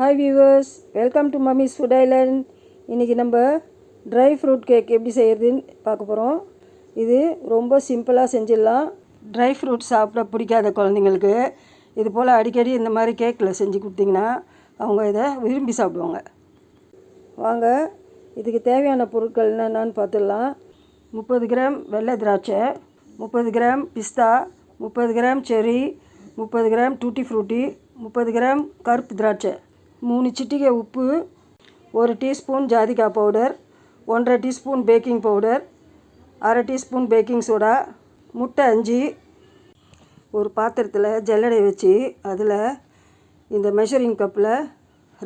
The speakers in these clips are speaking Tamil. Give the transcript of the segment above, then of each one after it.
Hi viewers welcome to mummy's food island இன்றைக்கி நம்ம ட்ரை ஃப்ரூட் கேக் எப்படி செய்கிறதுன்னு பார்க்க போகிறோம் இது ரொம்ப சிம்பிளாக செஞ்சிடலாம். ட்ரை ஃப்ரூட் சாப்பிட பிடிக்காத குழந்தைங்களுக்கு இது போல் அடிக்கடி இந்த மாதிரி கேக்கில் செஞ்சு கொடுத்தீங்கன்னா அவங்க இதை விரும்பி சாப்பிடுவாங்க. வாங்க இதுக்கு தேவையான பொருட்கள் என்னென்னு பார்த்துடலாம். முப்பது கிராம் வெள்ளை திராட்சை முப்பது கிராம் பிஸ்தா முப்பது கிராம் செரி முப்பது கிராம் டூட்டி ஃப்ரூட்டி முப்பது கிராம் கருப்பு திராட்சை. மூணு சிட்டிகை உப்பு ஒரு டீஸ்பூன் ஜாதிக்காய் பவுடர் ஒன்றரை டீஸ்பூன் பேக்கிங் பவுடர் அரை டீஸ்பூன் பேக்கிங் சோடா முட்டை அஞ்சு. ஒரு பாத்திரத்தில் ஜல்லடை வச்சு அதில் இந்த மெஷரிங் கப்பில்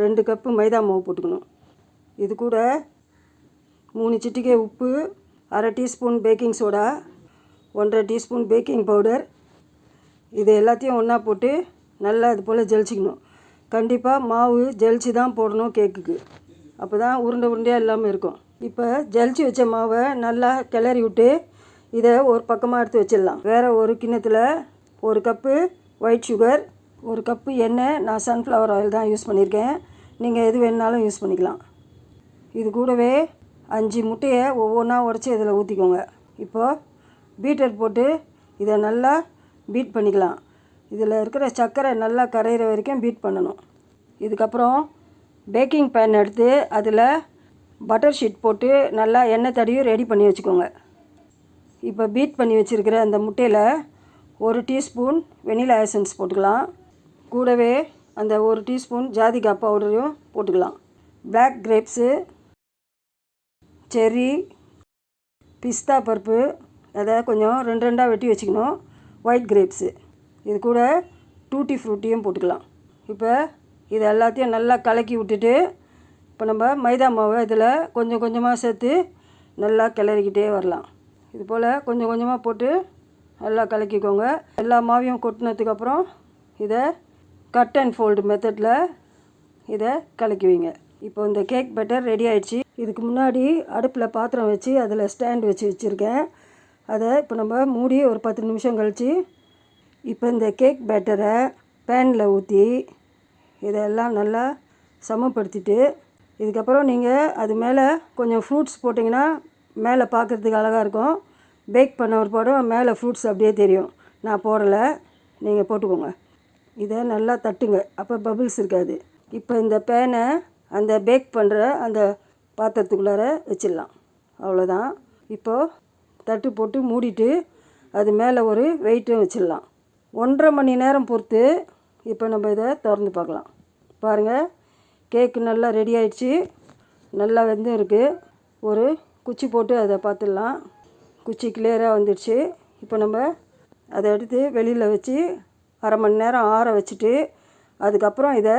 ரெண்டு கப்பு மைதா மாவு போட்டுக்கணும். இது கூட மூணு சிட்டிகை உப்பு அரை டீஸ்பூன் பேக்கிங் சோடா ஒன்றரை டீஸ்பூன் பேக்கிங் பவுடர். இது எல்லாத்தையும் ஒன்றா போட்டு நல்லா இது போல் ஜலிச்சிக்கணும். கண்டிப்பாக மாவு ஜலிச்சு தான் போடணும் கேக்குக்கு. அப்போ தான் உருண்டை உருண்டையாக இல்லாமல் இருக்கும். இப்போ ஜலிச்சு வச்ச மாவை நல்லா கிளறி விட்டு இதை ஒரு பக்கமாக எடுத்து வச்சிடலாம். வேறு ஒரு கிண்ணத்தில் ஒரு கப்பு ஒயிட் சுகர் ஒரு கப்பு எண்ணெய். நான் சன்ஃப்ளவர் ஆயில் தான் யூஸ் பண்ணியிருக்கேன். நீங்கள் எது வேணுனாலும் யூஸ் பண்ணிக்கலாம். இது கூடவே அஞ்சு முட்டையை ஒவ்வொன்றா உடச்சி இதில் ஊற்றிக்கோங்க இப்போது பீட்டர் போட்டு இதை நல்லா பீட் பண்ணிக்கலாம். இதில் இருக்கிற சர்க்கரை நல்லா கரையிற வரைக்கும் பீட் பண்ணணும். இதுக்கப்புறம் பேக்கிங் பேன் எடுத்து அதில் பட்டர் ஷீட் போட்டு நல்லா எண்ணெய் தடியும் ரெடி பண்ணி வச்சுக்கோங்க. இப்போ பீட் பண்ணி வச்சுருக்கிற அந்த முட்டையில் ஒரு டீஸ்பூன் வெனிலா எசன்ஸ் போட்டுக்கலாம். கூடவே அந்த ஒரு டீஸ்பூன் ஜாதிகா பவுடரையும் போட்டுக்கலாம். பிளாக் கிரேப்ஸு செர்ரி பிஸ்தா பருப்பு அதை கொஞ்சம் ரெண்டு ரெண்டாக வெட்டி வச்சுக்கணும். ஒயிட் கிரேப்ஸு இது கூட டூட்டி ஃப்ரூட்டியும் போட்டுக்கலாம். இப்போ இது எல்லாத்தையும் நல்லா கலக்கி விட்டுட்டு இப்போ நம்ம மைதா மாவை இதில் கொஞ்சம் கொஞ்சமாக சேர்த்து நல்லா கிளறிக்கிட்டே வரலாம். இது போல் கொஞ்சம் கொஞ்சமாக போட்டு நல்லா கலக்கிக்கோங்க. எல்லா மாவையும் கொட்டினதுக்கப்புறம் இதை கட் அண்ட் ஃபோல்டு மெத்தடில் இதை கலக்கி வைங்க. இப்போ இந்த கேக் பட்டர் ரெடி ஆயிடுச்சு. இதுக்கு முன்னாடி அடுப்பில் பாத்திரம் வச்சு அதில் ஸ்டாண்ட் வச்சு வச்சுருக்கேன். அதை இப்போ நம்ம மூடி ஒரு பத்து நிமிஷம் கழித்து இப்போ இந்த கேக் பேட்டரை பேனில் ஊற்றி இதெல்லாம் நல்லா சமப்படுத்திட்டு இதுக்கப்புறம் நீங்கள் அது மேலே கொஞ்சம் ஃப்ரூட்ஸ் போட்டிங்கன்னா மேலே பார்க்குறதுக்கு அழகாக இருக்கும். பேக் பண்ண ஒரு படம் மேலே ஃப்ரூட்ஸ் அப்படியே தெரியும். நான் போடலை நீங்கள் போட்டுக்கோங்க. இதை நல்லா தட்டுங்க அப்போ பபிள்ஸ் இருக்காது. இப்போ இந்த பேனை அந்த பேக் பண்ணுற அந்த பாத்திரத்துக்குள்ளார வச்சிடலாம். அவ்வளோதான். இப்போது தட்டு போட்டு மூடிட்டு அது மேலே ஒரு வெயிட்டும் வச்சிடலாம். ஒன்றரை மணி நேரம் பொறுத்து இப்போ நம்ம இதை திறந்து பார்க்கலாம். பாருங்கள் கேக்கு நல்லா ரெடி ஆயிடுச்சு. நல்லா வெந்து இருக்குது ஒரு குச்சி போட்டு அதை பார்த்துடலாம். குச்சி கிளியராக வந்துடுச்சு. இப்போ நம்ம அதை எடுத்து வெளியில் வச்சு அரை மணி நேரம் ஆற வச்சுட்டு அதுக்கப்புறம் இதை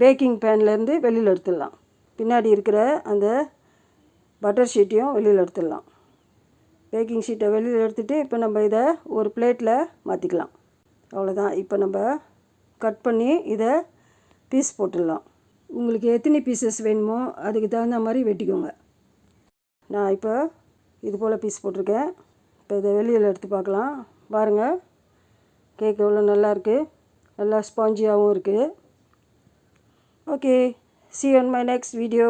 பேக்கிங் பேன்லேருந்து வெளியில் எடுத்துடலாம். பின்னாடி இருக்கிற அந்த பட்டர் ஷீட்டையும் வெளியில் எடுத்துடலாம். பேக்கிங் ஷீட்டை வெளியில் எடுத்துகிட்டு இப்போ நம்ம இதை ஒரு பிளேட்டில் மாற்றிக்கலாம் அவ்வளோதான் இப்போ நம்ம கட் பண்ணி இதை பீஸ் போட்டுடலாம். உங்களுக்கு எத்தனை பீசஸ் வேணுமோ அதுக்கு தகுந்த மாதிரி வெட்டிக்கோங்க. நான் இப்போ இது போல் பீஸ் போட்டிருக்கேன். இப்போ இதை வெளியில் எடுத்து பார்க்கலாம். பாருங்கள் கேக் எவ்வளோ நல்லாயிருக்கு நல்லா ஸ்பாஞ்சியாகவும் இருக்குது okay see my on video next video.